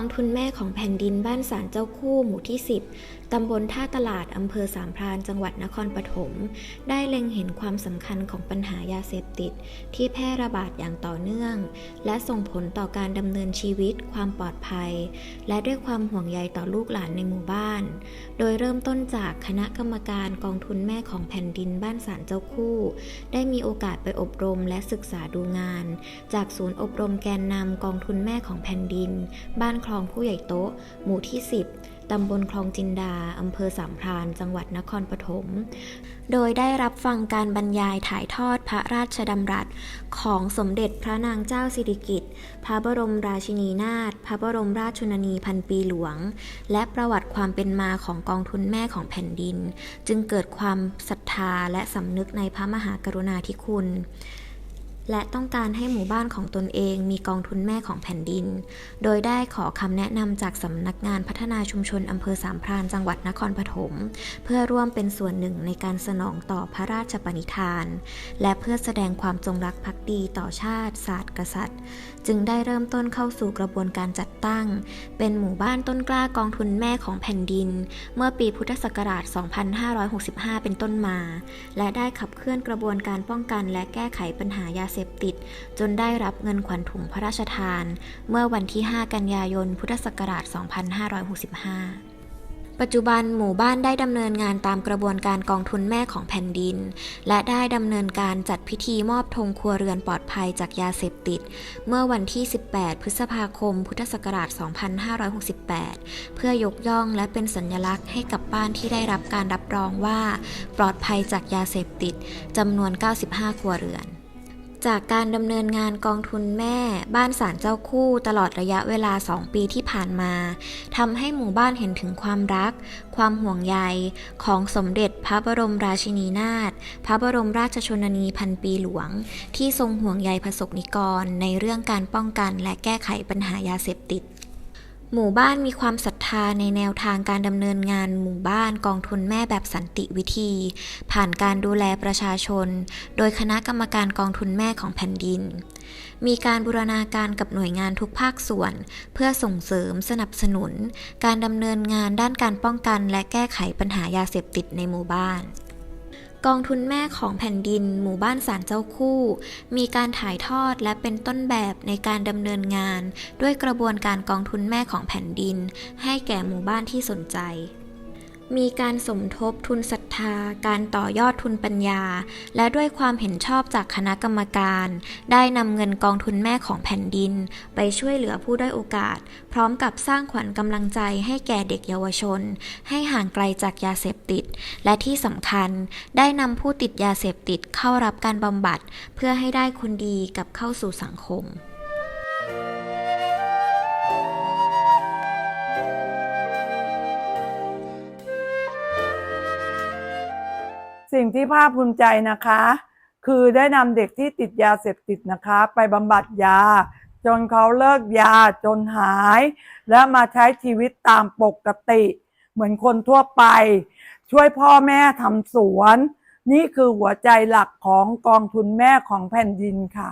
องทุนแม่ของแผ่นดินบ้านสารเจ้าคู่หมู่ที่ 10 ตำบลท่าตลาด อำเภอสามพราน จังหวัดนครปฐม ได้เล็งเห็นความสำคัญของปัญหายาเสพติด ที่แพร่ระบาดอย่างต่อเนื่อง และส่งผลต่อการดำเนินชีวิต ความปลอดภัย และด้วยความห่วงใยต่อลูกหลานในหมู่บ้าน โดยเริ่มต้นจากคณะกรรมการกองทุนแม่ของแผ่นดินบ้านสารเจ้าคู่ ได้มีโอกาสไปอบรมและศึกษาดูงาน จากศูนย์อบรมแกนนำกองทุนแม่ของแผ่นดิน บ้านคองผู้ใหญ่โต๊ะ หมู่ที่ 10 ตำบลคลองจินดา อำเภอสามพราน จังหวัดนครปฐม โดยได้รับฟังการบรรยายถ่ายทอดพระราชดำรัส ของสมเด็จพระนางเจ้าสิริกิติ์ พระบรมราชินีนาถ พระบรมราชชนนีพันปีหลวง และประวัติความเป็นมาของกองทุนแม่ของแผ่นดิน จึงเกิดความศรัทธาและสำนึกในพระมหากรุณาธิคุณ และต้องการให้หมู่บ้านของตนเองมีกองทุนแม่ของแผ่นดิน โดยได้ขอคำแนะนำจากสำนักงานพัฒนาชุมชนอำเภอสามพรานจังหวัดนครปฐม เพื่อร่วมเป็นส่วนหนึ่งในการสนองต่อพระราชปณิธาน และเพื่อแสดงความจงรักภักดีต่อชาติ ศาสตร์กษัตริย์ จึงได้เริ่มต้นเข้าสู่กระบวนการจัดตั้ง เป็นหมู่บ้านต้นกล้ากองทุนแม่ของแผ่นดิน เมื่อปีพุทธศักราช 2565 เป็นต้นมา และได้ขับเคลื่อนกระบวนการป้องกัน และแก้ไขปัญหายาเสพติด จนได้รับเงินขวัญถุงพระราชทาน เมื่อวันที่ 5 กันยายน พุทธศักราช 2565ปัจจุบันหมู่บ้านได้ดำเนินงานตามกระบวนการกองทุนแม่ของแผ่นดิน และได้ดำเนินการจัดพิธีมอบธงครัวเรือนปลอดภัยจากยาเสพติด เมื่อวันที่ 18 พฤษภาคม พุทธศักราช 2568 เพื่อยกย่องและเป็นสัญลักษณ์ให้กับบ้านที่ได้รับการรับรองว่า ปลอดภัยจากยาเสพติดจำนวน 95 ครัวเรือน จากการดำเนินงานกองทุนแม่ บ้านสารเจ้าคู่ตลอดระยะเวลา 2 ปีที่ผ่านมาทำให้หมู่บ้านเห็นถึงความรัก ความห่วงใยของสมเด็จพระบรมราชินีนาถพระบรมราชชนนีพันปีหลวง ที่ทรงห่วงใยประสบนิกรในเรื่องการป้องกันและแก้ไขปัญหายาเสพติด หมู่บ้านมีความศรัทธาในแนวทางการดำเนินงานหมู่บ้านกองทุนแม่แบบสันติวิธี ผ่านการดูแลประชาชน โดยคณะกรรมการกองทุนแม่ของแผ่นดิน มีการบูรณาการกับหน่วยงานทุกภาคส่วน เพื่อส่งเสริมสนับสนุน การดำเนินงานด้านการป้องกันและแก้ไขปัญหายาเสพติดในหมู่บ้าน กองทุนแม่ของแผ่นดิน หมู่บ้านสารเจ้าคู่ มีการถ่ายทอดและเป็นต้นแบบในการดำเนินงาน ด้วยกระบวนการกองทุนแม่ของแผ่นดิน ให้แก่หมู่บ้านที่สนใจ มีการสมทบทุนศรัทธา การต่อยอดทุนปัญญา และด้วยความเห็นชอบจากคณะกรรมการ ได้นำเงินกองทุนแม่ของแผ่นดิน ไปช่วยเหลือผู้ด้อยโอกาส พร้อมกับสร้างขวัญกำลังใจให้แก่เด็กเยาวชน ให้ห่างไกลจากยาเสพติด และที่สำคัญ ได้นำผู้ติดยาเสพติดเข้ารับการบำบัด เพื่อให้ได้คนดีกลับเข้าสู่สังคม สิ่งที่ภาคภูมิใจนะคะ คือได้นำเด็กที่ติดยาเสพติดนะคะ ไปบำบัดยา จนเขาเลิกยาจนหาย และมาใช้ชีวิตตามปกติ เหมือนคนทั่วไป ช่วยพ่อแม่ทำสวน นี่คือหัวใจหลักของกองทุนแม่ของแผ่นดินค่ะ